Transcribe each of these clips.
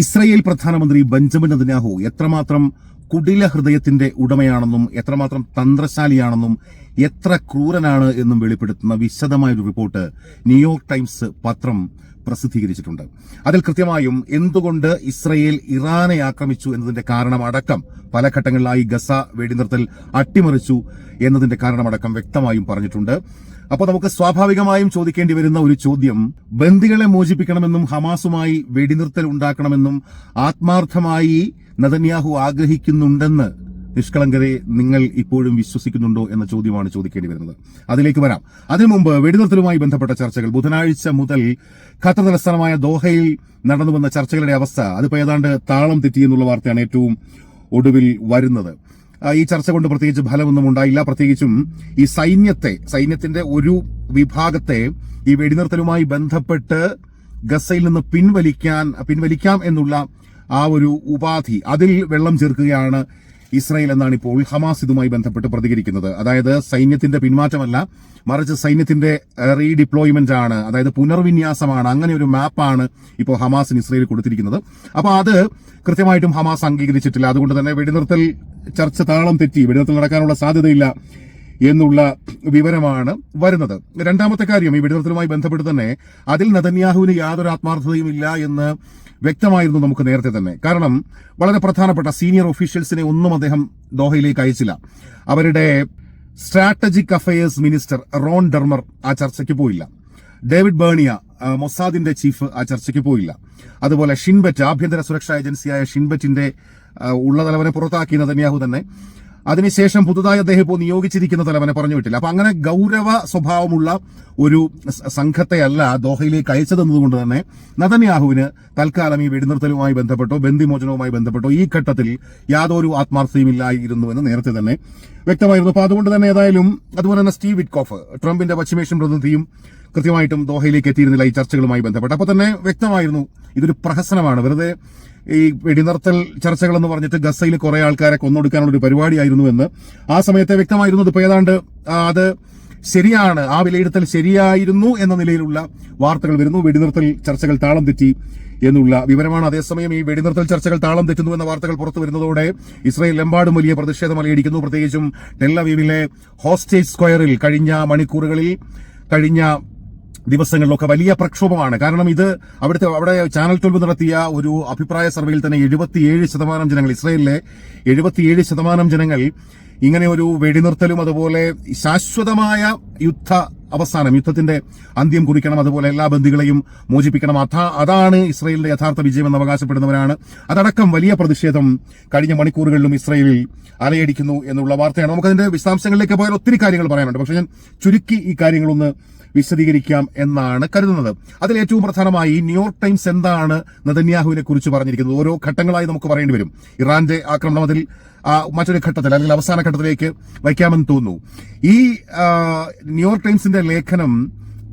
Israel പ്രധാനമന്ത്രി Benjamin നദിനാഹു എത്രമാത്രം കുടില ഹൃദയത്തിന്റെ ഉടമയാണെന്നും എത്രമാത്രം തന്ത്രശാലിയാണെന്നും എത്ര ക്രൂരനാണ് എന്നും വെളിപ്പെടുത്തുന്ന വിശദമായ ഒരു റിപ്പോർട്ട് ന്യൂയോർക്ക് ടൈംസ് പത്രം പ്രസിദ്ധീകരിച്ചിട്ടുണ്ട്. അതിൽ കൃത്യമായും എന്തുകൊണ്ട് ഇസ്രയേൽ ഇറാനെ ആക്രമിച്ചു എന്നതിന്റെ കാരണമടക്കം പല ഘട്ടങ്ങളിലായി ഗസ വെടിനിർത്തൽ അട്ടിമറിച്ചു എന്നതിന്റെ കാരണമടക്കം വ്യക്തമായും പറഞ്ഞിട്ടുണ്ട്. അപ്പോൾ നമുക്ക് സ്വാഭാവികമായും ചോദിക്കേണ്ടി വരുന്ന ഒരു ചോദ്യം. ബന്ദികളെ മോചിപ്പിക്കണമെന്നും ഹമാസുമായി വെടിനിർത്തൽ ഉണ്ടാക്കണമെന്നും ആത്മാർത്ഥമായി നദന്യാഹു ആഗ്രഹിക്കുന്നുണ്ടെന്ന് നിഷ്കളങ്കരെ നിങ്ങൾ ഇപ്പോഴും വിശ്വസിക്കുന്നുണ്ടോ എന്ന ചോദ്യമാണ് ചോദിക്കേണ്ടി വരുന്നത്. അതിലേക്ക് വരാം. അതിനു മുമ്പ് വെടിനിർത്തലുമായി ബന്ധപ്പെട്ട ചർച്ചകൾ. ബുധനാഴ്ച മുതൽ ഖത്തർ തലസ്ഥാനമായ ദോഹയിൽ നടന്നുവന്ന ചർച്ചകളുടെ അവസ്ഥ. അതിപ്പോ ഏതാണ്ട് താളം തെറ്റി എന്നുള്ള വാർത്തയാണ് ഏറ്റവും ഒടുവിൽ വരുന്നത്. ഈ ചർച്ച കൊണ്ട് പ്രത്യേകിച്ച് ഫലമൊന്നും ഉണ്ടായില്ല. പ്രത്യേകിച്ചും ഈ സൈന്യത്തെ സൈന്യത്തിന്റെ ഒരു വിഭാഗത്തെ ഈ വെടിനിർത്തലുമായി ബന്ധപ്പെട്ട് ഗസയിൽ നിന്ന് പിൻവലിക്കാൻ പിൻവലിക്കാം എന്നുള്ള ആ ഒരു ഉപാധി അതിൽ വെള്ളം ചേർക്കുകയാണ് ഇസ്രായേൽ എന്നാണ് ഇപ്പോൾ ഹമാസ് ഇതുമായി ബന്ധപ്പെട്ട് പ്രതികരിക്കുന്നത്. അതായത് സൈന്യത്തിന്റെ പിന്മാറ്റമല്ല മറിച്ച് സൈന്യത്തിന്റെ റീഡിപ്ലോയ്മെന്റ് ആണ് അതായത് പുനർവിന്യാസമാണ് അങ്ങനെ ഒരു മാപ്പാണ് ഇപ്പോൾ ഹമാസിന് ഇസ്രായേൽ കൊടുത്തിരിക്കുന്നത്. അപ്പോൾ അത് കൃത്യമായിട്ടും ഹമാസ് അംഗീകരിച്ചിട്ടില്ല. അതുകൊണ്ട് തന്നെ വെടിനിർത്തൽ ചർച്ച താളം തെറ്റി വെടിനിർത്തൽ നടക്കാനുള്ള സാധ്യതയില്ല. എന്നുള്ള വിവരമാണ് വരുന്നത്. രണ്ടാമത്തെ കാര്യം ഈ വെടിനിർത്തലുമായി ബന്ധപ്പെട്ട് തന്നെ അതിൽ നതന്യാഹുവിന് യാതൊരു ആത്മാർത്ഥതയും ഇല്ല എന്ന് വ്യക്തമായിരുന്നു നമുക്ക് നേരത്തെ തന്നെ. കാരണം വളരെ പ്രധാനപ്പെട്ട സീനിയർ ഒഫീഷ്യൽസിനെ ഒന്നും അദ്ദേഹം ദോഹയിലേക്ക് അയച്ചില്ല. അവരുടെ strategic affairs minister Ron Dermer ആ ചർച്ചയ്ക്ക് പോയില്ല. ഡേവിഡ് ബേണിയ മൊസാദിന്റെ ചീഫ് ആ ചർച്ചയ്ക്ക് പോയില്ല. അതുപോലെ ഷിൻബറ്റ് ആഭ്യന്തര സുരക്ഷാ ഏജൻസിയായ ഷിൻബറ്റിന്റെ ഉള്ള തലവനെ പുറത്താക്കി നതന്യാഹു തന്നെ. അതിനുശേഷം പുതുതായി അദ്ദേഹം ഇപ്പോൾ നിയോഗിച്ചിരിക്കുന്ന തലവനെ പറഞ്ഞു വിട്ടില്ല. അപ്പൊ അങ്ങനെ ഗൗരവ സ്വഭാവമുള്ള ഒരു സംഘത്തെയല്ല ദോഹയിലേക്ക് അയച്ചതെന്നതുകൊണ്ട് തന്നെ നതന്യാഹുവിന് തൽക്കാലം ഈ വെടിനിർത്തലുമായി ബന്ധപ്പെട്ടോ ബന്ദിമോചനവുമായി ബന്ധപ്പെട്ടോ ഈ ഘട്ടത്തിൽ യാതൊരു ആത്മാർത്ഥതയുമില്ലായിരുന്നു എന്ന് നേരത്തെ തന്നെ വ്യക്തമായിരുന്നു. അപ്പൊ അതുകൊണ്ട് തന്നെ ഏതായാലും അതുപോലെ തന്നെ സ്റ്റീവ് വിറ്റ്കോഫ് ട്രംപിന്റെ പശ്ചിമേഷ്യൻ പ്രതിനിധിയും കൃത്യമായിട്ടും ദോഹയിലേക്ക് എത്തിയിരുന്നില്ല ഈ ചർച്ചകളുമായി ബന്ധപ്പെട്ട്. അപ്പൊ തന്നെ വ്യക്തമായിരുന്നു ഇതൊരു പ്രഹസനമാണ്. വെറുതെ ഈ വെടിനിർത്തൽ ചർച്ചകൾ എന്ന് പറഞ്ഞിട്ട് ഗസയിൽ കുറെ ആൾക്കാരെ കൊന്നൊടുക്കാനുള്ള ഒരു പരിപാടിയായിരുന്നു എന്ന്. ആ സമയത്തെ വ്യക്തമായിരുന്നു ഇപ്പൊ ഏതാണ്ട് അത് ശരിയാണ് ആ വിലയിരുത്തൽ ശരിയായിരുന്നു എന്ന നിലയിലുള്ള വാർത്തകൾ വരുന്നു. വെടിനിർത്തൽ ചർച്ചകൾ താളം തെറ്റി എന്നുള്ള വിവരമാണ്. അതേസമയം ഈ വെടിനിർത്തൽ ചർച്ചകൾ താളം തെറ്റുന്നു എന്ന വാർത്തകൾ പുറത്തു വരുന്നതോടെ ഇസ്രയേൽ എമ്പാടും വലിയ പ്രതിഷേധം അലയടിക്കുന്നു. പ്രത്യേകിച്ചും ടെല്ലവീവിലെ ഹോസ്റ്റേജ് സ്ക്വയറിൽ കഴിഞ്ഞ മണിക്കൂറുകളിൽ കഴിഞ്ഞ ദിവസങ്ങളിലൊക്കെ വലിയ പ്രക്ഷോഭമാണ്. കാരണം ഇത് അവിടുത്തെ അവിടെ ചാനൽ ട്വൽവ് നടത്തിയ ഒരു അഭിപ്രായ സർവേയിൽ തന്നെ എഴുപത്തിയേഴ് ശതമാനം ജനങ്ങൾ ഇസ്രയേലിലെ എഴുപത്തിയേഴ് ശതമാനം ജനങ്ങൾ ഇങ്ങനെ ഒരു വെടിനിർത്തലും അതുപോലെ ശാശ്വതമായ യുദ്ധ അവസാനം യുദ്ധത്തിന്റെ അന്ത്യം കുറിക്കണം അതുപോലെ എല്ലാ ബന്ധികളെയും മോചിപ്പിക്കണം. അതാ അതാണ് ഇസ്രയേലിന്റെ യഥാർത്ഥ വിജയം എന്ന് അവകാശപ്പെടുന്നവരാണ്. അതടക്കം വലിയ പ്രതിഷേധം കഴിഞ്ഞ മണിക്കൂറുകളിലും ഇസ്രയേലിൽ അലയടിക്കുന്നു എന്നുള്ള വാർത്തയാണ്. നമുക്കതിന്റെ വിശദാംശങ്ങളിലേക്ക് പോയാൽ ഒത്തിരി കാര്യങ്ങൾ പറയാനുണ്ട്. പക്ഷെ ഞാൻ ചുരുക്കി ഈ കാര്യങ്ങളൊന്ന് വിശദീകരിക്കാം എന്നാണ് കരുതുന്നത്. അതിൽ ഏറ്റവും പ്രധാനമായി ന്യൂയോർക്ക് ടൈംസ് എന്താണ് നദന്യാഹുവിനെ കുറിച്ച് പറഞ്ഞിരിക്കുന്നത്? ഓരോ ഘട്ടങ്ങളായി നമുക്ക് പറയേണ്ടി വരും. ഇറാന്റെ ആക്രമണം അതിൽ മറ്റൊരു ഘട്ടത്തിൽ അല്ലെങ്കിൽ അവസാന ഘട്ടത്തിലേക്ക് വയ്ക്കാമെന്ന് തോന്നുന്നു. ഈ ന്യൂയോർക്ക് ടൈംസിന്റെ ലേഖനം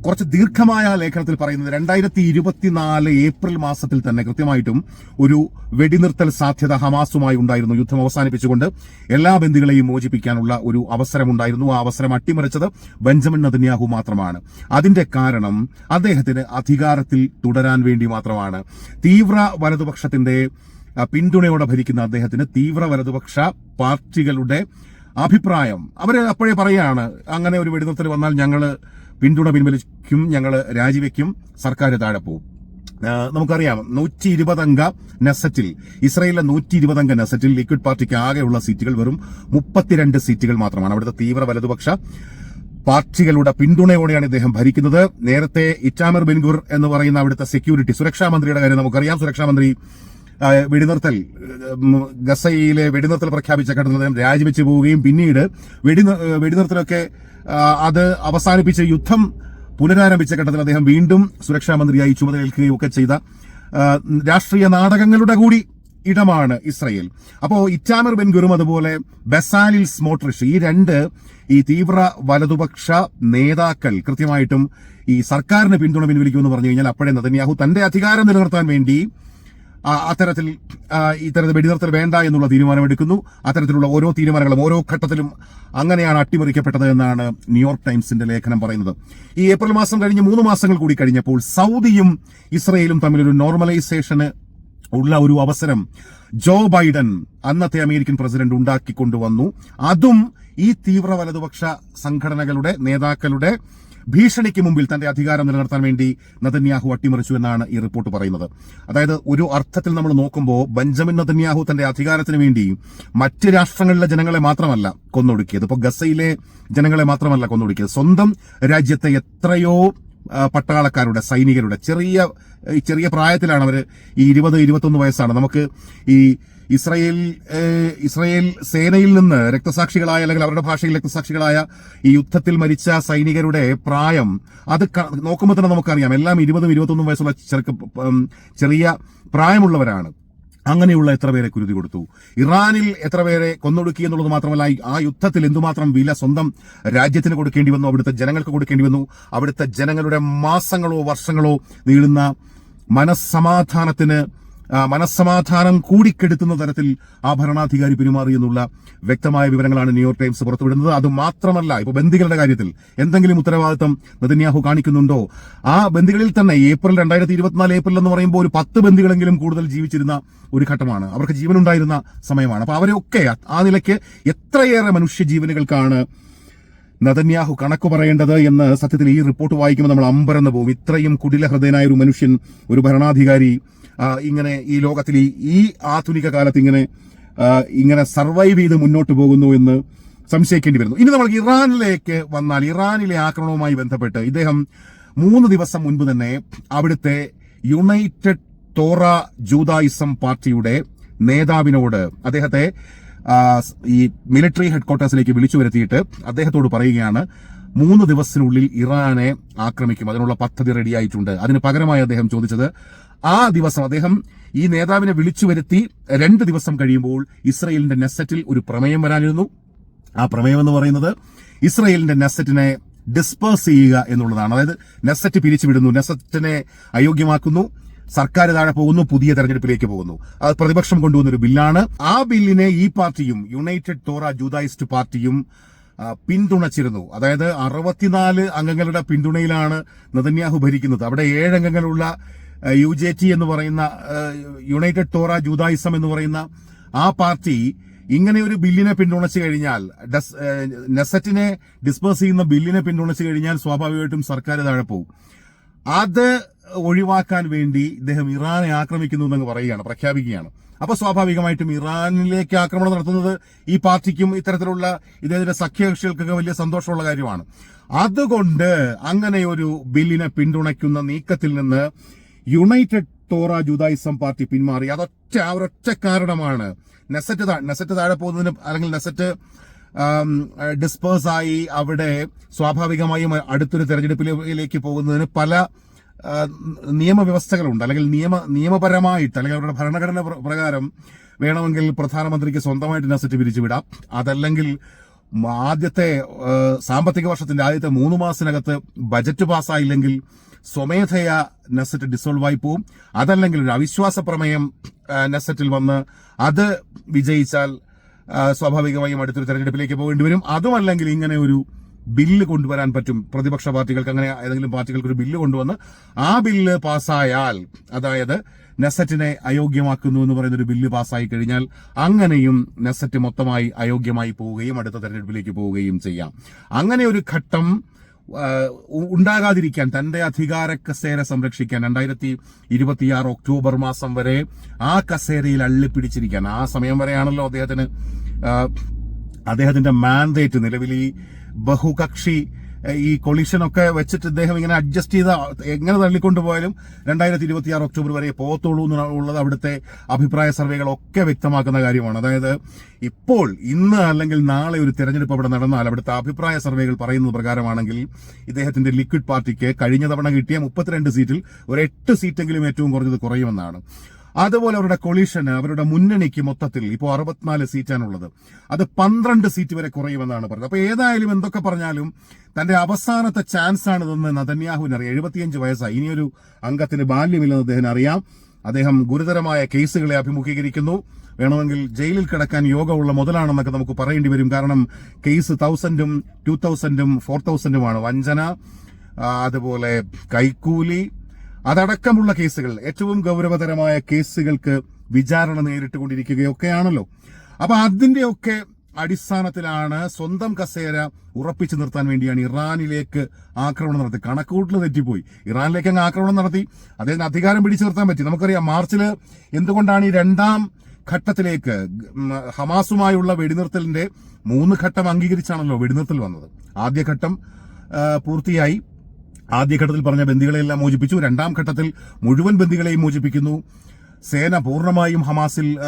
കുറച്ച് ദീർഘമായ ലേഖനത്തിൽ പറയുന്നത് രണ്ടായിരത്തി ഇരുപത്തിനാല് ഏപ്രിൽ മാസത്തിൽ തന്നെ കൃത്യമായിട്ടും ഒരു വെടിനിർത്തൽ സാധ്യത ഹമാസുമായി ഉണ്ടായിരുന്നു. യുദ്ധം അവസാനിപ്പിച്ചുകൊണ്ട് എല്ലാ ബന്ദികളെയും മോചിപ്പിക്കാനുള്ള ഒരു അവസരമുണ്ടായിരുന്നു. ആ അവസരം അട്ടിമറിച്ചത് ബെഞ്ചമിൻ നദന്യാഹു മാത്രമാണ്. അതിന്റെ കാരണം അദ്ദേഹത്തിന് അധികാരത്തിൽ തുടരാൻ വേണ്ടി മാത്രമാണ്. തീവ്ര വലതുപക്ഷത്തിന്റെ പിന്തുണയോടെ ഭരിക്കുന്ന അദ്ദേഹത്തിന് തീവ്ര വലതുപക്ഷ പാർട്ടികളുടെ അഭിപ്രായം. അവർ അപ്പോഴേ പറയാണ് അങ്ങനെ ഒരു വെടിനിർത്തൽ വന്നാൽ ഞങ്ങൾ പിന്തുണ പിൻവലിക്കും ഞങ്ങൾ രാജിവെക്കും സർക്കാർ താഴെ പോകും നമുക്കറിയാം നൂറ്റി ഇരുപതംഗ നെസറ്റിൽ ഇസ്രയേലിലെ നൂറ്റി ഇരുപതംഗ നെസറ്റിൽ ലിക്വിഡ് പാർട്ടിക്ക് ആകെയുള്ള സീറ്റുകൾ വെറും മുപ്പത്തിരണ്ട് സീറ്റുകൾ മാത്രമാണ്. അവിടുത്തെ തീവ്ര വലതുപക്ഷ പാർട്ടികളുടെ പിന്തുണയോടെയാണ് ഇദ്ദേഹം ഭരിക്കുന്നത്. നേരത്തെ ഇറ്റാമർ ബെൻഗുർ എന്ന് പറയുന്ന അവിടുത്തെ സെക്യൂരിറ്റി സുരക്ഷാ മന്ത്രിയുടെ കാര്യം നമുക്കറിയാം. സുരക്ഷാ മന്ത്രി വെടിനിർത്തൽ ഗസയിലെ വെടിനിർത്തൽ പ്രഖ്യാപിച്ച ഘട്ടത്തിൽ രാജിവെച്ചു പോവുകയും പിന്നീട് വെടി വെടിനിർത്തലൊക്കെ അത് അവസാനിപ്പിച്ച് യുദ്ധം പുനരാരംഭിച്ച ഘട്ടത്തിൽ അദ്ദേഹം വീണ്ടും സുരക്ഷാ മന്ത്രിയായി ചുമതലയേൽക്കുകയും ഒക്കെ ചെയ്ത രാഷ്ട്രീയ നാടകങ്ങളുടെ കൂടി ഇടമാണ് ഇസ്രയേൽ. അപ്പോൾ ഇറ്റാമർ ബെൻ ബെൻഗുറും അതുപോലെ ബസാലിൽ സ്മോട്രിഷ് ഈ രണ്ട് ഈ തീവ്ര വലതുപക്ഷ നേതാക്കൾ കൃത്യമായിട്ടും ഈ സർക്കാരിന് പിന്തുണ പിൻവലിക്കുമെന്ന് പറഞ്ഞു കഴിഞ്ഞാൽ അപ്പോഴേ നതന്യാഹു തന്റെ അധികാരം നിലനിർത്താൻ വേണ്ടി അത്തരത്തിൽ ഇത്തരത്തിൽ വെടിനിർത്തൽ വേണ്ട എന്നുള്ള തീരുമാനമെടുക്കുന്നു. അത്തരത്തിലുള്ള ഓരോ തീരുമാനങ്ങളും ഓരോ ഘട്ടത്തിലും അങ്ങനെയാണ് അട്ടിമറിക്കപ്പെട്ടത് എന്നാണ് ന്യൂയോർക്ക് ടൈംസിന്റെ ലേഖനം പറയുന്നത്. ഈ ഏപ്രിൽ മാസം കഴിഞ്ഞ് മൂന്ന് മാസങ്ങൾ കൂടി കഴിഞ്ഞപ്പോൾ സൗദിയും ഇസ്രയേലും തമ്മിലൊരു നോർമലൈസേഷന് ഉള്ള ഒരു അവസരം ജോ ബൈഡൻ അന്നത്തെ അമേരിക്കൻ പ്രസിഡന്റ് ഉണ്ടാക്കിക്കൊണ്ടുവന്നു. അതും ഈ തീവ്ര വലതുപക്ഷ സംഘടനകളുടെ നേതാക്കളുടെ ഭീഷണിക്ക് മുമ്പിൽ തന്റെ അധികാരം നിലനിർത്താൻ വേണ്ടി നതന്യാഹു അട്ടിമറിച്ചു എന്നാണ് ഈ റിപ്പോർട്ട് പറയുന്നത്. അതായത് ഒരു അർത്ഥത്തിൽ നമ്മൾ നോക്കുമ്പോൾ ബെഞ്ചമിൻ നതന്യാഹു തന്റെ അധികാരത്തിന് വേണ്ടി മറ്റ് രാഷ്ട്രങ്ങളിലെ ജനങ്ങളെ മാത്രമല്ല കൊന്നൊടുക്കിയത്. ഇപ്പോൾ ഗസയിലെ ജനങ്ങളെ മാത്രമല്ല കൊന്നൊടുക്കിയത്. സ്വന്തം രാജ്യത്തെ എത്രയോ പട്ടാളക്കാരുടെ സൈനികരുടെ ചെറിയ ചെറിയ പ്രായത്തിലാണ് അവർ ഈ ഇരുപത് ഇരുപത്തൊന്ന് വയസ്സാണ്. നമുക്ക് ഈ ഇസ്രയേൽ ഇസ്രായേൽ സേനയിൽ നിന്ന് രക്തസാക്ഷികളായ അല്ലെങ്കിൽ അവരുടെ ഭാഷയിൽ രക്തസാക്ഷികളായ ഈ യുദ്ധത്തിൽ മരിച്ച സൈനികരുടെ പ്രായം അത് നോക്കുമ്പോൾ തന്നെ നമുക്കറിയാം. എല്ലാം ഇരുപതും ഇരുപത്തൊന്നും വയസ്സുള്ള ചെറുക്ക ചെറിയ പ്രായമുള്ളവരാണ്. അങ്ങനെയുള്ള എത്ര പേരെ കുരുതി കൊടുത്തു? ഇറാനിൽ എത്ര പേരെ കൊന്നൊടുക്കി എന്നുള്ളത് മാത്രമല്ല ആ യുദ്ധത്തിൽ എന്തുമാത്രം വില സ്വന്തം രാജ്യത്തിന് കൊടുക്കേണ്ടി വന്നു അവിടുത്തെ ജനങ്ങൾക്ക് കൊടുക്കേണ്ടി വന്നു അവിടുത്തെ ജനങ്ങളുടെ മാസങ്ങളോ വർഷങ്ങളോ നീളുന്ന മനസ്സമാധാനത്തിന് മനസ്സമാധാനം കൂടിക്കെടുത്തുന്ന തരത്തിൽ ആ ഭരണാധികാരി പെരുമാറി എന്നുള്ള വ്യക്തമായ വിവരങ്ങളാണ് ന്യൂയോർക്ക് ടൈംസ് പുറത്തുവിടുന്നത്. അത് മാത്രമല്ല ഇപ്പോൾ ബന്ദികളുടെ കാര്യത്തിൽ എന്തെങ്കിലും ഉത്തരവാദിത്തം നെതന്യാഹു കാണിക്കുന്നുണ്ടോ? ആ ബന്ദികളിൽ തന്നെ ഏപ്രിൽ രണ്ടായിരത്തി ഇരുപത്തിനാല് ഏപ്രിൽ എന്ന് പറയുമ്പോൾ ഒരു പത്ത് ബന്ദികളെങ്കിലും കൂടുതൽ ജീവിച്ചിരുന്ന ഒരു ഘട്ടമാണ്. അവർക്ക് ജീവനുണ്ടായിരുന്ന സമയമാണ്. അപ്പോൾ അവരെയൊക്കെ ആ നിലയ്ക്ക് എത്രയേറെ മനുഷ്യ ജീവനുകൾക്കാണ് നതന്യാഹു കണക്ക് പറയേണ്ടത് എന്ന് സത്യത്തിൽ ഈ റിപ്പോർട്ട് വായിക്കുമ്പോൾ നമ്മൾ അമ്പരന്ന് പോകും ഇത്രയും കുടില ഹൃദയനായ ഒരു മനുഷ്യൻ ഒരു ഭരണാധികാരി ഇങ്ങനെ ഈ ലോകത്തിൽ ഈ- ആധുനിക കാലത്ത് ഇങ്ങനെ ഇങ്ങനെ സർവൈവ് ചെയ്ത് മുന്നോട്ട് പോകുന്നു എന്ന് സംശയിക്കേണ്ടി വരുന്നു. ഇനി നമ്മൾ ഇറാനിലേക്ക് വന്നാൽ ഇറാനിലെ ആക്രമണവുമായി ബന്ധപ്പെട്ട് ഇദ്ദേഹം മൂന്ന് ദിവസം മുൻപ് തന്നെ അവിടുത്തെ യുണൈറ്റഡ് തോറ ജൂതായിസം പാർട്ടിയുടെ നേതാവിനോട് അദ്ദേഹത്തെ ഈ മിലിറ്ററി ഹെഡ്ക്വാർട്ടേഴ്സിലേക്ക് വിളിച്ചു വരുത്തിയിട്ട് അദ്ദേഹത്തോട് പറയുകയാണ് മൂന്ന് ദിവസത്തിനുള്ളിൽ ഇറാനെ ആക്രമിക്കും. അതിനുള്ള പദ്ധതി റെഡിയായിട്ടുണ്ട്. അതിന് പകരമായി അദ്ദേഹം ചോദിച്ചത് ആ ദിവസം അദ്ദേഹം ഈ നേതാവിനെ വിളിച്ചു വരുത്തി രണ്ട് ദിവസം കഴിയുമ്പോൾ ഇസ്രയേലിന്റെ നെസറ്റിൽ ഒരു പ്രമേയം വരാനിരുന്നു. ആ പ്രമേയം എന്ന് പറയുന്നത് ഇസ്രയേലിന്റെ നെസറ്റിനെ ഡിസ്പേഴ്സ് ചെയ്യുക എന്നുള്ളതാണ്. അതായത് നെസറ്റ് പിരിച്ചുവിടുന്നു നെസറ്റിനെ അയോഗ്യമാക്കുന്നു സർക്കാർ താഴെ പോകുന്നു പുതിയ തെരഞ്ഞെടുപ്പിലേക്ക് പോകുന്നു. അത് പ്രതിപക്ഷം കൊണ്ടുവന്നൊരു ബില്ലാണ്. ആ ബില്ലിനെ ഈ പാർട്ടിയും യുണൈറ്റഡ് തോറ ജൂതായിസ്റ്റ് പാർട്ടിയും പിന്തുണച്ചിരുന്നു. അതായത് അറുപത്തിനാല് അംഗങ്ങളുടെ പിന്തുണയിലാണ് നദന്യാഹു ഭരിക്കുന്നത്. അവിടെ ഏഴംഗങ്ങളുള്ള യു ജെ ടി എന്ന് പറയുന്ന യുണൈറ്റഡ് ടോറ ജൂതായിസം എന്ന് പറയുന്ന ആ പാർട്ടി ഇങ്ങനെ ഒരു ബില്ലിനെ പിന്തുണച്ചു കഴിഞ്ഞാൽ നെസറ്റിനെ ഡിസ്പേഴ്സ് ചെയ്യുന്ന ബില്ലിനെ പിന്തുണച്ചു കഴിഞ്ഞാൽ സ്വാഭാവികമായിട്ടും സർക്കാർ താഴെ പോകും. അത് ഒഴിവാക്കാൻ വേണ്ടി ഇദ്ദേഹം ഇറാനെ ആക്രമിക്കുന്നു എന്നങ്ങ് പറയുകയാണ് പ്രഖ്യാപിക്കുകയാണ്. അപ്പൊ സ്വാഭാവികമായിട്ടും ഇറാനിലേക്ക് ആക്രമണം നടത്തുന്നത് ഈ പാർട്ടിക്കും ഇത്തരത്തിലുള്ള ഇദ്ദേഹത്തിന്റെ സഖ്യകക്ഷികൾക്കൊക്കെ വലിയ സന്തോഷമുള്ള കാര്യമാണ്. അതുകൊണ്ട് അങ്ങനെ ഒരു ബില്ലിനെ പിന്തുണയ്ക്കുന്ന നീക്കത്തിൽ നിന്ന് യുണൈറ്റഡ് തോറ ജുദായിസം പാർട്ടി പിന്മാറി. അതൊറ്റ ഒരൊറ്റ കാരണമാണ്. നെസറ്റ് താ- നെസറ്റ് താഴെ പോകുന്നതിന് അല്ലെങ്കിൽ നെസറ്റ് ഡിസ്പേഴ്സായി അവിടെ സ്വാഭാവികമായും അടുത്തൊരു തെരഞ്ഞെടുപ്പിലേക്ക് പോകുന്നതിന് പല നിയമവ്യവസ്ഥകളുണ്ട്. അല്ലെങ്കിൽ നിയമ നിയമപരമായിട്ട് അല്ലെങ്കിൽ അവരുടെ ഭരണഘടന പ്രകാരം വേണമെങ്കിൽ പ്രധാനമന്ത്രിക്ക് സ്വന്തമായിട്ട് നസറ്റ് പിരിച്ചുവിടാം. അതല്ലെങ്കിൽ ആദ്യത്തെ സാമ്പത്തിക വർഷത്തിന്റെ ആദ്യത്തെ മൂന്ന് മാസത്തിനകത്ത് ബജറ്റ് പാസ്സായില്ലെങ്കിൽ സ്വമേധയാ നെസറ്റ് ഡിസോൾവ് ആയി പോവും. അതല്ലെങ്കിൽ ഒരു അവിശ്വാസ പ്രമേയം നെസറ്റിൽ വന്ന് അത് വിജയിച്ചാൽ സ്വാഭാവികമായും അടുത്തൊരു തെരഞ്ഞെടുപ്പിലേക്ക് പോകേണ്ടി വരും. അതുമല്ലെങ്കിൽ ഇങ്ങനെ ഒരു ബില്ല് കൊണ്ടുവരാൻ പറ്റും. പ്രതിപക്ഷ പാർട്ടികൾക്ക് അങ്ങനെ ഏതെങ്കിലും പാർട്ടികൾക്ക് ഒരു ബില്ല് കൊണ്ടുവന്ന് ആ ബില്ല് പാസ്സായാൽ അതായത് നെസറ്റിനെ അയോഗ്യമാക്കുന്നു എന്ന് പറയുന്ന ഒരു ബില്ല് പാസ്സായി കഴിഞ്ഞാൽ അങ്ങനെയും നെസറ്റ് മൊത്തമായി അയോഗ്യമായി പോവുകയും അടുത്ത തെരഞ്ഞെടുപ്പിലേക്ക് പോവുകയും ചെയ്യാം. അങ്ങനെ ഒരു ഘട്ടം ഉണ്ടാകാതിരിക്കാൻ തന്റെ അധികാര കസേര സംരക്ഷിക്കാൻ രണ്ടായിരത്തി ഇരുപത്തിയാറ് ഒക്ടോബർ മാസം വരെ ആ കസേരയിൽ അള്ളിപ്പിടിച്ചിരിക്കാൻ. ആ സമയം വരെയാണല്ലോ അദ്ദേഹത്തിന് അദ്ദേഹത്തിന്റെ മാൻഡേറ്റ് നിലവിൽ ഈ ബഹുകക്ഷി ഈ കൊളീഷൻ ഒക്കെ വെച്ചിട്ട് ഇദ്ദേഹം ഇങ്ങനെ അഡ്ജസ്റ്റ് ചെയ്ത എങ്ങനെ തള്ളിക്കൊണ്ടുപോയാലും രണ്ടായിരത്തി ഇരുപത്തി ആറ് ഒക്ടോബർ വരെ പോകത്തുള്ളൂ എന്നുള്ളത് അവിടുത്തെ അഭിപ്രായ സർവേകളൊക്കെ വ്യക്തമാക്കുന്ന കാര്യമാണ്. അതായത് ഇപ്പോൾ ഇന്ന് അല്ലെങ്കിൽ നാളെ ഒരു തെരഞ്ഞെടുപ്പ് അവിടെ നടന്നാൽ അവിടുത്തെ അഭിപ്രായ സർവേകൾ പറയുന്നത് പ്രകാരമാണെങ്കിൽ ഇദ്ദേഹത്തിന്റെ ലിക്വിഡ് പാർട്ടിക്ക് കഴിഞ്ഞ തവണ കിട്ടിയ മുപ്പത്തിരണ്ട് സീറ്റിൽ ഒരു എട്ട് സീറ്റെങ്കിലും ഏറ്റവും കുറഞ്ഞത് കുറയുമെന്നാണ്. അതുപോലെ അവരുടെ കൊളീഷന് അവരുടെ മുന്നണിക്ക് മൊത്തത്തിൽ ഇപ്പോൾ അറുപത്തിനാല് സീറ്റാണുള്ളത്. അത് പന്ത്രണ്ട് സീറ്റ് വരെ കുറയുമെന്നാണ് പറഞ്ഞത്. അപ്പോൾ ഏതായാലും എന്തൊക്കെ പറഞ്ഞാലും തന്റെ അവസാനത്തെ ചാൻസ് ആണ് ഇതെന്ന് നതന്യാഹുവിന് അറിയാം എഴുപത്തിയഞ്ച് വയസ്സായി. ഇനിയൊരു അംഗത്തിന് ബാല്യമില്ലെന്ന് അദ്ദേഹം അറിയാം. അദ്ദേഹം ഗുരുതരമായ കേസുകളെ അഭിമുഖീകരിക്കുന്നു. വേണമെങ്കിൽ ജയിലിൽ കിടക്കാൻ യോഗമുള്ള മുതലാണെന്നൊക്കെ നമുക്ക് പറയേണ്ടി വരും. കാരണം കേസ് തൗസൻഡും ടു തൗസൻഡും ഫോർ തൗസൻഡുമാണ് വഞ്ചന അതുപോലെ കൈക്കൂലി അതടക്കമുള്ള കേസുകൾ ഏറ്റവും ഗൗരവതരമായ കേസുകൾക്ക് വിചാരണ നേരിട്ടുകൊണ്ടിരിക്കുകയൊക്കെയാണല്ലോ. അപ്പൊ അതിന്റെയൊക്കെ അടിസ്ഥാനത്തിലാണ് സ്വന്തം കസേര ഉറപ്പിച്ചു നിർത്താൻ വേണ്ടിയാണ് ഇറാനിലേക്ക് ആക്രമണം നടത്തി. കണക്കൂട്ടിൽ തെറ്റിപ്പോയി. ഇറാനിലേക്ക് അങ്ങ് ആക്രമണം നടത്തി. അദ്ദേഹത്തിന് അധികാരം പിടിച്ചു നിർത്താൻ പറ്റി. നമുക്കറിയാം മാർച്ചിൽ എന്തുകൊണ്ടാണ് ഈ രണ്ടാം ഘട്ടത്തിലേക്ക് ഹമാസുമായുള്ള വെടിനിർത്തലിന്റെ മൂന്ന് ഘട്ടം അംഗീകരിച്ചാണല്ലോ വെടിനിർത്തൽ വന്നത്. ആദ്യഘട്ടം പൂർത്തിയായി. ആദ്യഘട്ടത്തിൽ പറഞ്ഞ ബന്ദികളെല്ലാം മോചിപ്പിച്ചു. രണ്ടാം ഘട്ടത്തിൽ മുഴുവൻ ബന്ദികളെയും മോചിപ്പിക്കുന്നു. സേന പൂർണമായും ഹമാസിൽ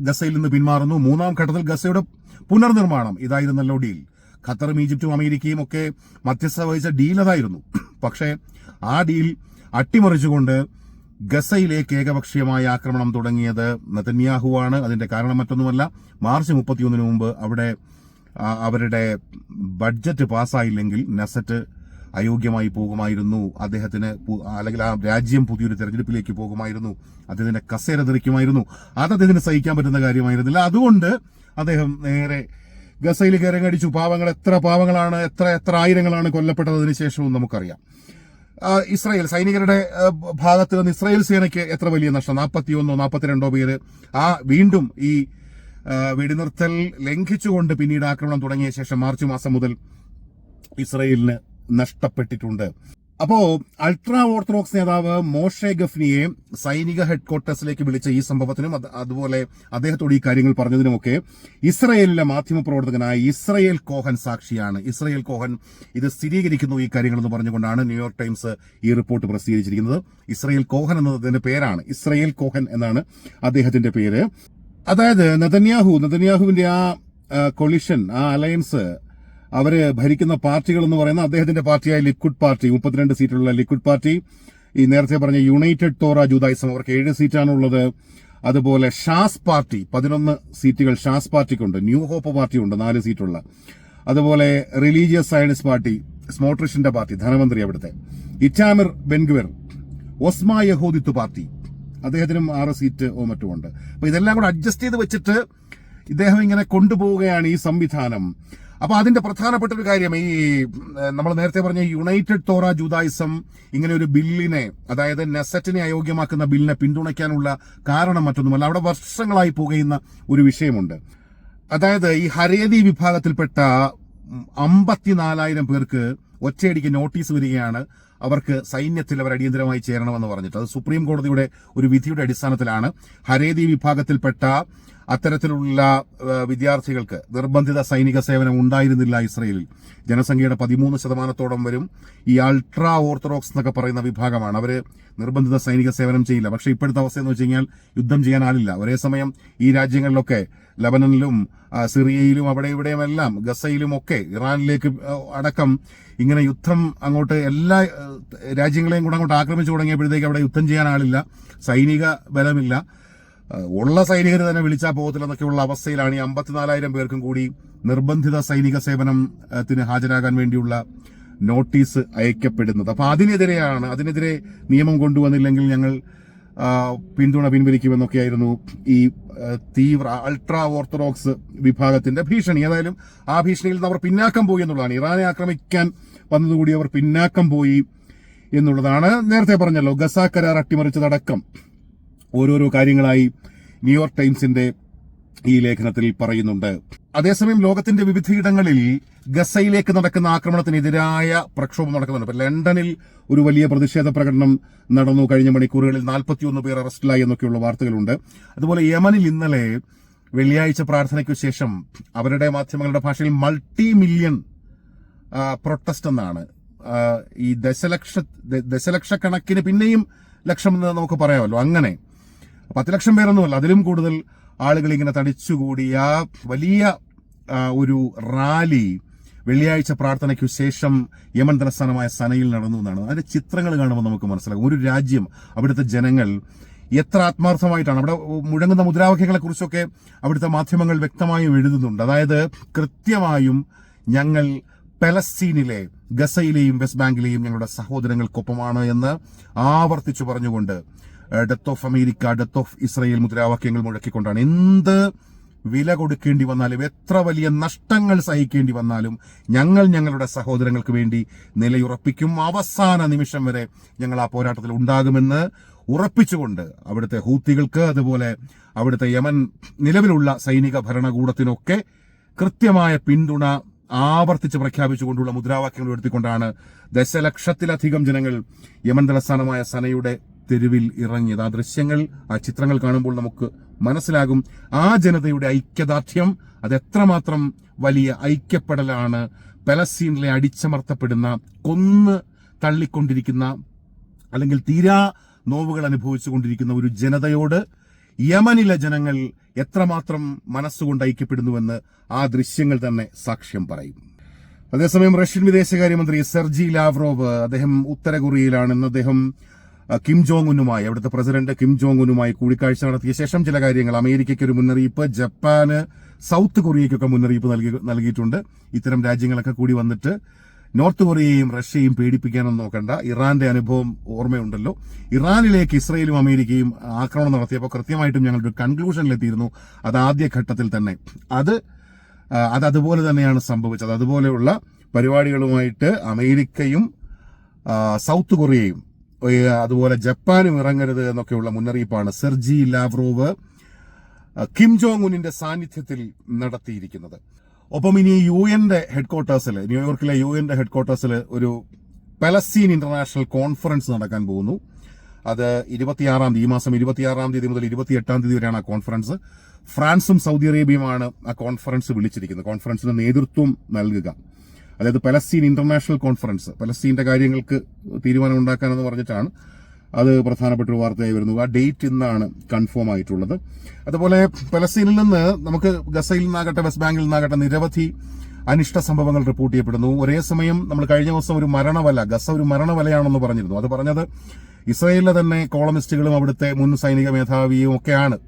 ഗസയിൽ നിന്ന് പിന്മാറുന്നു. മൂന്നാം ഘട്ടത്തിൽ ഗസയുടെ പുനർനിർമ്മാണം. ഇതായിരുന്നല്ലോ ഡീൽ. ഖത്തറും ഈജിപ്തും അമേരിക്കയും ഒക്കെ മധ്യസ്ഥ വഹിച്ച ഡീൽ അതായിരുന്നു. പക്ഷേ ആ ഡീൽ അട്ടിമറിച്ചുകൊണ്ട് ഗസയിലേക്ക് ഏകപക്ഷീയമായ ആക്രമണം തുടങ്ങിയത് നെതന്യാഹുവാണ്. അതിന്റെ കാരണം മറ്റൊന്നുമല്ല. മാർച്ച് മുപ്പത്തിയൊന്നിന് മുമ്പ് അവിടെ അവരുടെ ബഡ്ജറ്റ് പാസ്സായില്ലെങ്കിൽ നെസറ്റ് അയോഗ്യമായി പോകുമായിരുന്നു. അദ്ദേഹത്തിന് അല്ലെങ്കിൽ ആ രാജ്യം പുതിയൊരു തെരഞ്ഞെടുപ്പിലേക്ക് പോകുമായിരുന്നു. അദ്ദേഹത്തിന്റെ കസേര തെറിക്കുമായിരുന്നു അത് അദ്ദേഹത്തിന് സഹിക്കാൻ പറ്റുന്ന കാര്യമായിരുന്നില്ല. അതുകൊണ്ട് അദ്ദേഹം നേരെ ഗസയിൽ കയറങ്ങടിച്ചു പാവങ്ങൾ എത്ര പാവങ്ങളാണ് എത്ര എത്ര ആയിരങ്ങളാണ് കൊല്ലപ്പെട്ടതിന് ശേഷവും നമുക്കറിയാം. ഇസ്രായേൽ സൈനികരുടെ ഭാഗത്ത് നിന്ന് ഇസ്രായേൽ സേനയ്ക്ക് എത്ര വലിയ നഷ്ടം? നാൽപ്പത്തിയൊന്നോ നാൽപ്പത്തിരണ്ടോ പേര് ആ വീണ്ടും ഈ വെടിനിർത്തൽ ലംഘിച്ചുകൊണ്ട് പിന്നീട് ആക്രമണം തുടങ്ങിയ ശേഷം മാർച്ച് മാസം മുതൽ ഇസ്രായേലിന് നഷ്ടപ്പെട്ടിട്ടുണ്ട്. അപ്പോ അൾട്രാ ഓർത്തഡോക്സ് നേതാവ് മോഷെ ഗഫ്നിയെ സൈനിക ഹെഡ്ക്വാർട്ടേഴ്സിലേക്ക് വിളിച്ച ഈ സംഭവത്തിനും അതുപോലെ അദ്ദേഹത്തോട് ഈ കാര്യങ്ങൾ പറഞ്ഞതിനുമൊക്കെ ഇസ്രയേലിലെ മാധ്യമപ്രവർത്തകനായ ഇസ്രയേൽ കോഹൻ സാക്ഷിയാണ്. ഇസ്രയേൽ കോഹൻ ഇത് സ്ഥിരീകരിക്കുന്നു ഈ കാര്യങ്ങളെന്ന് പറഞ്ഞുകൊണ്ടാണ് ന്യൂയോർക്ക് ടൈംസ് ഈ റിപ്പോർട്ട് പ്രസിദ്ധീകരിച്ചിരിക്കുന്നത്. ഇസ്രയേൽ കോഹൻ എന്നതിന്റെ പേരാണ്. ഇസ്രയേൽ കോഹൻ എന്നാണ് അദ്ദേഹത്തിന്റെ പേര്. അതായത് നതന്യാഹു നതന്യാഹുവിന്റെ ആ കൊളിഷൻ ആ അലയൻസ് അവർ ഭരിക്കുന്ന പാർട്ടികൾ എന്ന് പറയുന്ന അദ്ദേഹത്തിന്റെ പാർട്ടിയായ ലിക്വിഡ് പാർട്ടി മുപ്പത്തിരണ്ട് സീറ്റുള്ള ലിക്വിഡ് പാർട്ടി ഈ നേരത്തെ പറഞ്ഞ യുണൈറ്റഡ് തോറ ജൂതായിസം അവർക്ക് ഏഴ് സീറ്റാണുള്ളത്. അതുപോലെ ഷാസ് പാർട്ടി പതിനൊന്ന് സീറ്റുകൾ ഷാസ് പാർട്ടിക്കുണ്ട് ന്യൂ ഹോപ്പ് പാർട്ടിയുണ്ട് നാല് സീറ്റുള്ള. അതുപോലെ റിലീജിയസ് സയൻസ് പാർട്ടി സ്മോട്രിഷിന്റെ പാർട്ടി ധനമന്ത്രി അവിടുത്തെ. ഇറ്റാമിർ ബെൻഗുവർ ഒസ്മ യഹൂദിത്വ പാർട്ടി അദ്ദേഹത്തിനും ആറ് സീറ്റ് മറ്റുമുണ്ട്. അപ്പൊ ഇതെല്ലാം കൂടെ അഡ്ജസ്റ്റ് ചെയ്ത് വെച്ചിട്ട് ഇദ്ദേഹം ഇങ്ങനെ കൊണ്ടുപോവുകയാണ് ഈ സംവിധാനം. അപ്പൊ അതിന്റെ പ്രധാനപ്പെട്ട ഒരു കാര്യം ഈ നമ്മൾ നേരത്തെ പറഞ്ഞ യുണൈറ്റഡ് തോറ ജൂതായിസം ഇങ്ങനെ ഒരു ബില്ലിനെ അതായത് നെസറ്റിനെ അയോഗ്യമാക്കുന്ന ബില്ലിനെ പിന്തുണയ്ക്കാനുള്ള കാരണം മറ്റൊന്നുമല്ല. അവിടെ വർഷങ്ങളായി പുകയുന്ന ഒരു വിഷയമുണ്ട്. അതായത് ഈ ഹരേതി വിഭാഗത്തിൽപ്പെട്ട അമ്പത്തിനാലായിരം പേർക്ക് ഒറ്റയടിക്ക് നോട്ടീസ് വരികയാണ്. അവർക്ക് സൈന്യത്തിൽ അവർ അടിയന്തരമായി ചേരണമെന്ന് പറഞ്ഞിട്ട്. അത് സുപ്രീം കോടതിയുടെ ഒരു വിധിയുടെ അടിസ്ഥാനത്തിലാണ്. ഹരേതി വിഭാഗത്തിൽപ്പെട്ട അത്തരത്തിലുള്ള വിദ്യാർത്ഥികൾക്ക് നിർബന്ധിത സൈനിക സേവനം ഉണ്ടായിരുന്നില്ല ഇസ്രയേലിൽ. ജനസംഖ്യയുടെ പതിമൂന്ന് ശതമാനത്തോളം വരും ഈ അൾട്രാ ഓർത്തഡോക്സ് എന്നൊക്കെ പറയുന്ന വിഭാഗമാണ്. അവർ നിർബന്ധിത സൈനിക സേവനം ചെയ്യില്ല. പക്ഷെ ഇപ്പോഴത്തെ അവസ്ഥ എന്ന് വെച്ച് കഴിഞ്ഞാൽ യുദ്ധം ചെയ്യാൻ ആളില്ല. ഒരേ സമയം ഈ രാജ്യങ്ങളിലൊക്കെ ലബനനിലും സിറിയയിലും അവിടെ ഇവിടെയുമെല്ലാം ഗസയിലും ഒക്കെ ഇറാനിലേക്ക് അടക്കം ഇങ്ങനെ യുദ്ധം അങ്ങോട്ട് എല്ലാ രാജ്യങ്ങളെയും കൂടെ അങ്ങോട്ട് ആക്രമിച്ചു തുടങ്ങിയപ്പോഴത്തേക്ക് അവിടെ യുദ്ധം ചെയ്യാൻ ആളില്ല. സൈനിക ബലമില്ല. ഉള്ള സൈനികർ തന്നെ വിളിച്ചാൽ പോകത്തില്ല എന്നൊക്കെയുള്ള അവസ്ഥയിലാണ് ഈ അമ്പത്തിനാലായിരം പേർക്കും കൂടി നിർബന്ധിത സൈനിക സേവനത്തിന് ഹാജരാകാൻ വേണ്ടിയുള്ള നോട്ടീസ് അയക്കപ്പെടുന്നത്. അപ്പൊ അതിനെതിരെയാണ് അതിനെതിരെ നിയമം കൊണ്ടുവന്നില്ലെങ്കിൽ ഞങ്ങൾ പിന്തുണ പിൻവലിക്കുമെന്നൊക്കെയായിരുന്നു ഈ തീവ്ര അൾട്രാ ഓർത്തഡോക്സ് വിഭാഗത്തിന്റെ ഭീഷണി. ഏതായാലും ആ ഭീഷണിയിൽ നിന്ന് അവർ പിന്നാക്കം പോയി എന്നുള്ളതാണ്. ഇറാനെ ആക്രമിക്കാൻ വന്നതുകൂടി അവർ പിന്നാക്കം പോയി എന്നുള്ളതാണ് നേരത്തെ പറഞ്ഞല്ലോ ഗസ കരാർ അട്ടിമറിച്ചതടക്കം. ഓരോരോ കാര്യങ്ങളായി ന്യൂയോർക്ക് ടൈംസിന്റെ ഈ ലേഖനത്തിൽ പറയുന്നുണ്ട്. അതേസമയം ലോകത്തിന്റെ വിവിധയിടങ്ങളിൽ ഗസയിലേക്ക് നടക്കുന്ന ആക്രമണത്തിനെതിരായ പ്രക്ഷോഭം നടക്കുന്നുണ്ട്. ഇപ്പൊ ലണ്ടനിൽ ഒരു വലിയ പ്രതിഷേധ പ്രകടനം നടന്നു കഴിഞ്ഞ മണിക്കൂറുകളിൽ നാൽപ്പത്തിയൊന്ന് പേർ അറസ്റ്റിലായി എന്നൊക്കെയുള്ള വാർത്തകളുണ്ട്. അതുപോലെ യമനിൽ ഇന്നലെ വെള്ളിയാഴ്ച പ്രാർത്ഥനയ്ക്കു ശേഷം അവരുടെ മാധ്യമങ്ങളുടെ ഭാഷയിൽ മൾട്ടി മില്യൺ പ്രൊട്ടസ്റ്റ് എന്നാണ്. ഈ ദശലക്ഷ ദശലക്ഷക്കണക്കിന് പിന്നെയും ലക്ഷം എന്ന് നമുക്ക് പറയാമല്ലോ. അങ്ങനെ പത്ത് ലക്ഷം പേരൊന്നുമല്ല അതിലും കൂടുതൽ ആളുകൾ ഇങ്ങനെ തടിച്ചുകൂടി ആ വലിയ ഒരു റാലി വെള്ളിയാഴ്ച പ്രാർത്ഥനയ്ക്കു ശേഷം യമൻ തലസ്ഥാനമായ സനയിൽ നടന്നു എന്നാണ്. അതിന്റെ ചിത്രങ്ങൾ കാണുമ്പോൾ നമുക്ക് മനസ്സിലാകും. ഒരു രാജ്യം അവിടുത്തെ ജനങ്ങൾ എത്ര ആത്മാർത്ഥമായിട്ടാണ്. അവിടെ മുഴങ്ങുന്ന മുദ്രാവാക്യങ്ങളെ കുറിച്ചൊക്കെ അവിടുത്തെ മാധ്യമങ്ങൾ വ്യക്തമായും എഴുതുന്നുണ്ട്. അതായത് കൃത്യമായും ഞങ്ങൾ പലസ്തീനിലെ ഗസയിലെയും വെസ്റ്റ് ബാങ്കിലെയും ഞങ്ങളുടെ സഹോദരങ്ങൾക്കൊപ്പമാണ് എന്ന് ആവർത്തിച്ചു പറഞ്ഞുകൊണ്ട് death of America death of Israel മുദ്രാവാക്യങ്ങൾ മുഴക്കിക്കൊണ്ടാണ്. എന്ത് വില കൊടുക്കേണ്ടി വന്നാലും എത്ര വലിയ നഷ്ടങ്ങൾ സഹിക്കേണ്ടി വന്നാലും ഞങ്ങൾ ഞങ്ങളുടെ സഹോദരങ്ങൾക്ക് വേണ്ടി നിലയുറപ്പിക്കും. അവസാന നിമിഷം വരെ ഞങ്ങൾ ആ പോരാട്ടത്തിൽ ഉണ്ടാകുമെന്ന് ഉറപ്പിച്ചുകൊണ്ട് അവിടുത്തെ ഹൂത്തികൾക്ക് അതുപോലെ അവിടുത്തെ യമൻ നിലവിലുള്ള സൈനിക ഭരണകൂടത്തിനൊക്കെ കൃത്യമായ പിന്തുണ ആവർത്തിച്ച് പ്രഖ്യാപിച്ചുകൊണ്ടുള്ള മുദ്രാവാക്യങ്ങൾ ഉയർത്തിക്കൊണ്ടാണ് ദശലക്ഷത്തിലധികം ജനങ്ങൾ യമൻ തലസ്ഥാനമായ സനയുടെ തെരുവിൽ ഇറങ്ങിയത്. ആ ദൃശ്യങ്ങൾ ആ ചിത്രങ്ങൾ കാണുമ്പോൾ നമുക്ക് മനസ്സിലാകും ആ ജനതയുടെ ഐക്യദാർഢ്യം അത് എത്രമാത്രം വലിയ ഐക്യപ്പെടലാണ്. പലസ്തീനിലെ അടിച്ചമർത്തപ്പെടുന്ന കൊന്ന് തള്ളിക്കൊണ്ടിരിക്കുന്ന അല്ലെങ്കിൽ തീരാ നോവുകൾ അനുഭവിച്ചുകൊണ്ടിരിക്കുന്ന ഒരു ജനതയോട് യമനിലെ ജനങ്ങൾ എത്രമാത്രം മനസ്സുകൊണ്ട് ഐക്യപ്പെടുന്നുവെന്ന് ആ ദൃശ്യങ്ങൾ തന്നെ സാക്ഷ്യം പറയും. അതേസമയം റഷ്യൻ വിദേശകാര്യമന്ത്രി സെർജി ലാവ്രോവ് അദ്ദേഹം ഉത്തര അദ്ദേഹം കിം ജോങ് ഉന്നുമായി അവിടുത്തെ പ്രസിഡന്റ് കിം ജോങ് ഉന്നുമായി കൂടിക്കാഴ്ച നടത്തിയ ശേഷം ചില കാര്യങ്ങൾ. അമേരിക്കയ്ക്ക് ഒരു മുന്നറിയിപ്പ് ജപ്പാന് സൗത്ത് കൊറിയയ്ക്കൊക്കെ മുന്നറിയിപ്പ് നൽകി നൽകിയിട്ടുണ്ട്. ഇത്തരം രാജ്യങ്ങളൊക്കെ കൂടി വന്നിട്ട് നോർത്ത് കൊറിയയും റഷ്യയും പേടിപ്പിക്കാനൊന്നും നോക്കണ്ട. ഇറാന്റെ അനുഭവം ഓർമ്മയുണ്ടല്ലോ. ഇറാനിലേക്ക് ഇസ്രയേലും അമേരിക്കയും ആക്രമണം നടത്തിയപ്പോൾ കൃത്യമായിട്ടും ഞങ്ങളൊരു കൺക്ലൂഷനിലെത്തിയിരുന്നു അത് ആദ്യ ഘട്ടത്തിൽ തന്നെ. അത് അത് അതുപോലെ തന്നെയാണ് സംഭവിച്ചത്. അതുപോലെയുള്ള പരിപാടികളുമായിട്ട് അമേരിക്കയും സൗത്ത് കൊറിയയും അതുപോലെ ജപ്പാനും ഇറങ്ങരുത് എന്നൊക്കെയുള്ള മുന്നറിയിപ്പാണ് സെർജി ലാവ്രോവ് കിം ജോങ് ഉന്നിന്റെ സാന്നിധ്യത്തിൽ നടത്തിയിരിക്കുന്നത്. ഒപ്പം ഇനി യു എന്റെ ഹെഡ്ക്വാർട്ടേഴ്സിൽ ന്യൂയോർക്കിലെ യു എന്റെ ഹെഡ്ക്വാർട്ടേഴ്സിൽ ഒരു പലസ്തീൻ ഇന്റർനാഷണൽ കോൺഫറൻസ് നടക്കാൻ പോകുന്നു. അത് ഇരുപത്തിയാറാം തീയതി ഈ മാസം ഇരുപത്തിയാറാം തീയതി മുതൽ ഇരുപത്തിയെട്ടാം തീയതി വരെയാണ് ആ കോൺഫറൻസ്. ഫ്രാൻസും സൗദി അറേബ്യയുമാണ് ആ കോൺഫറൻസ് വിളിച്ചിരിക്കുന്നത്. കോൺഫറൻസിന് നേതൃത്വം നൽകുക. അതായത് പലസ്തീൻ ഇന്റർനാഷണൽ കോൺഫറൻസ് പലസ്തീന്റെ കാര്യങ്ങൾക്ക് തീരുമാനം ഉണ്ടാക്കാനെന്ന് പറഞ്ഞിട്ടാണ് അത് പ്രധാനപ്പെട്ട ഒരു വാർത്തയായി വരുന്നു ആ ഡേറ്റ് ഇന്നാണ് കൺഫേം ആയിട്ടുള്ളത്. അതുപോലെ പലസ്തീനിൽ നിന്ന് നമുക്ക് ഗസയിൽ നിന്നാകട്ടെ വെസ്റ്റ് ബാങ്കിൽ നിന്നാകട്ടെ നിരവധി അനിഷ്ട സംഭവങ്ങൾ റിപ്പോർട്ട് ചെയ്യപ്പെടുന്നു. ഒരേ സമയം നമ്മൾ കഴിഞ്ഞ ദിവസം ഒരു മരണവല ഗസ ഒരു മരണവലയാണെന്ന് പറഞ്ഞിരുന്നു. അത് പറഞ്ഞത് ഇസ്രയേലിലെ തന്നെ കോളമിസ്റ്റുകളും അവിടുത്തെ മുൻ സൈനിക മേധാവിയും ഒക്കെയാണ്.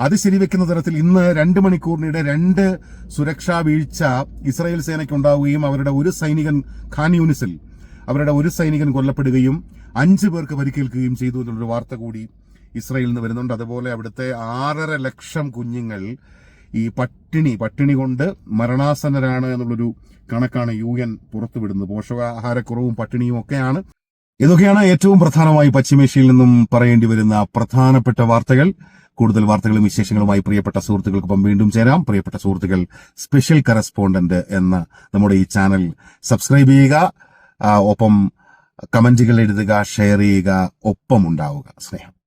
അത് ശരിവെക്കുന്ന തരത്തിൽ ഇന്ന് രണ്ട് മണിക്കൂറിനിടെ രണ്ട് സുരക്ഷാ വീഴ്ച ഇസ്രായേൽ സേനയ്ക്ക് ഉണ്ടാവുകയും അവരുടെ ഒരു സൈനികൻ ഖാൻ യൂണിസിൽ അവരുടെ ഒരു സൈനികൻ കൊല്ലപ്പെടുകയും അഞ്ച് പേർക്ക് പരിക്കേൽക്കുകയും ചെയ്തു എന്നുള്ളൊരു വാർത്ത കൂടി ഇസ്രായേലിൽ നിന്ന് വരുന്നുണ്ട്. അതുപോലെ അവിടുത്തെ ആറര ലക്ഷം കുഞ്ഞുങ്ങൾ ഈ പട്ടിണി പട്ടിണി കൊണ്ട് മരണാസന്നരാണ് എന്നുള്ളൊരു കണക്കാണ് യു എൻ പുറത്തുവിടുന്നത്. പോഷകാഹാരക്കുറവും പട്ടിണിയും ഒക്കെയാണ്. ഇതൊക്കെയാണ് ഏറ്റവും പ്രധാനമായി പശ്ചിമേഷ്യയിൽ നിന്നും പറയേണ്ടി വരുന്ന പ്രധാനപ്പെട്ട വാർത്തകൾ. കൂടുതൽ വാർത്തകളും വിശേഷങ്ങളുമായി പ്രിയപ്പെട്ട സുഹൃത്തുക്കൾക്കൊപ്പം വീണ്ടും ചേരാം. പ്രിയപ്പെട്ട സുഹൃത്തുക്കൾ സ്പെഷ്യൽ കറസ്പോണ്ടന്റ് എന്ന നമ്മുടെ ഈ ചാനൽ സബ്സ്ക്രൈബ് ചെയ്യുക. ഒപ്പം കമന്റുകൾ എഴുതുക ഷെയർ ചെയ്യുക ഒപ്പം ഉണ്ടാവുക സ്നേഹം.